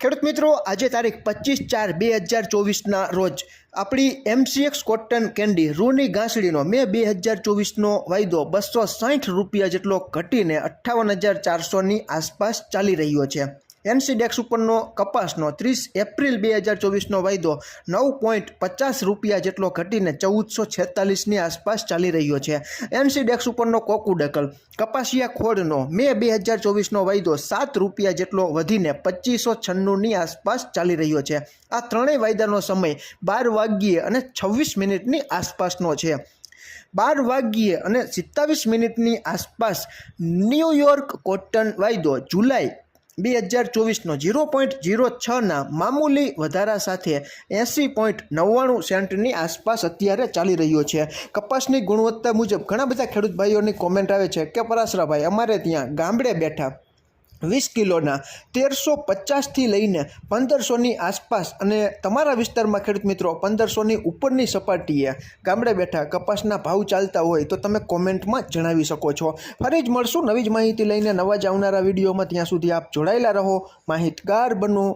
ખેડૂત મિત્રો, આજે તારીખ પચીસ ચાર બે હજાર ચોવીસના રોજ આપણી એમસીએક્સ કોટન કેન્ડી રૂની ગાંસડીનો મે બે હજાર ચોવીસનો વાયદો બસો સાઠ રૂપિયા જેટલો ઘટીને અઠ્ઠાવન હજાર ચારસોની આસપાસ ચાલી રહ્યો છે. એનસી ડેક્સ ઉપરનો કપાસનો ત્રીસ એપ્રિલ બે હજાર ચોવીસનો વાયદો નવ પોઈન્ટ પચાસ રૂપિયા જેટલો ઘટીને ચૌદસો છેતાલીસની આસપાસ ચાલી રહ્યો છે. એનસીડેક્સ ઉપરનો કોકુડકલ કપાસિયા ખોડનો મે બે હજાર ચોવીસનો વાયદો સાત રૂપિયા જેટલો વધીને પચીસો છન્નુંની આસપાસ ચાલી રહ્યો છે. આ ત્રણેય વાયદાનો સમય બાર વાગ્યે અને છવ્વીસ મિનિટની આસપાસનો છે. બાર વાગ્યે અને સિત્તાવીસ મિનિટની આસપાસ ન્યૂયોર્ક કોટન વાયદો જુલાઈ બે હજાર ચોવીસનો જીરો પોઈન્ટ જીરો છના મામૂલી વધારા સાથે એંસી પોઈન્ટ નવ્વાણું સેન્ટની આસપાસ અત્યારે ચાલી રહ્યો છે. કપાસની ગુણવત્તા મુજબ ઘણા બધા ખેડૂત ભાઈઓની કોમેન્ટ આવે છે કે પરાસરાભાઈ અમારે ત્યાં ગામડે બેઠા વીસ કિલોના તેરસો પચાસથી લઈને પંદરસોની આસપાસ અને તમારા વિસ્તારમાં ખેડૂત મિત્રો પંદરસોની ઉપરની સપાટીએ ગામડે બેઠા કપાસના ભાવ ચાલતા હોય તો તમે કોમેન્ટમાં જણાવી શકો છો. ફરી જ મળશું નવી જ માહિતી લઈને નવા જ આવનારા વિડીયોમાં. ત્યાં સુધી આપ જોડાયેલા રહો. માહિતગાર બનો.